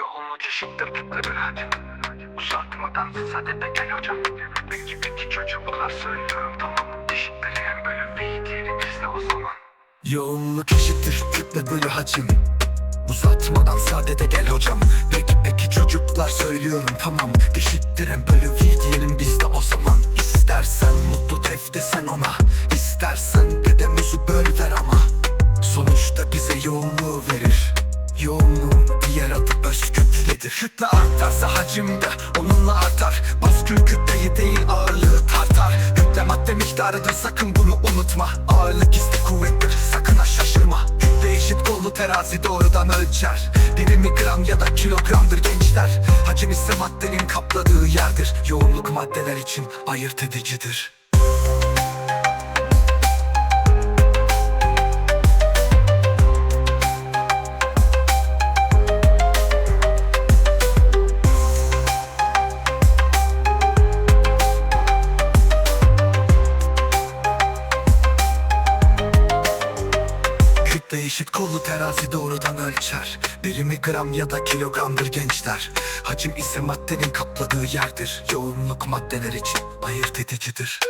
Yoğunluk eşittir kütle bir hacim Uzatmadan sadede gel hocam. Peki çocuklar söylüyorum. Tamam Eşitleyen bölüm bir diğeri bizde o zaman. Yoğunluk eşittir kütle bölü hacim. Uzatmadan sadede gel hocam. Peki peki çocuklar söylüyorum. Tamam Eşittiren bölü v diyelim biz de o zaman. İstersen mutlu def desen ona. İstersen de de muzu böl ver ama Adı öz kütledir Kütle artarsa hacim de onunla artar. Baskül kütleyi değil ağırlığı tartar. Kütle madde miktarıdır sakın bunu unutma. Ağırlık gizli kuvvettir sakın ha şaşırma. Kütle eşit kollu terazi doğrudan ölçer. Birimi gram ya da kilogramdır gençler? Hacim ise maddenin kapladığı yerdir. Yoğunluk maddeler için ayırt edicidir Kütle eşit kollu terazi doğrudan ölçer. Birimi gram ya da kilogramdır gençler? Hacim ise maddenin kapladığı yerdir. Yoğunluk maddeler için ayırt edicidir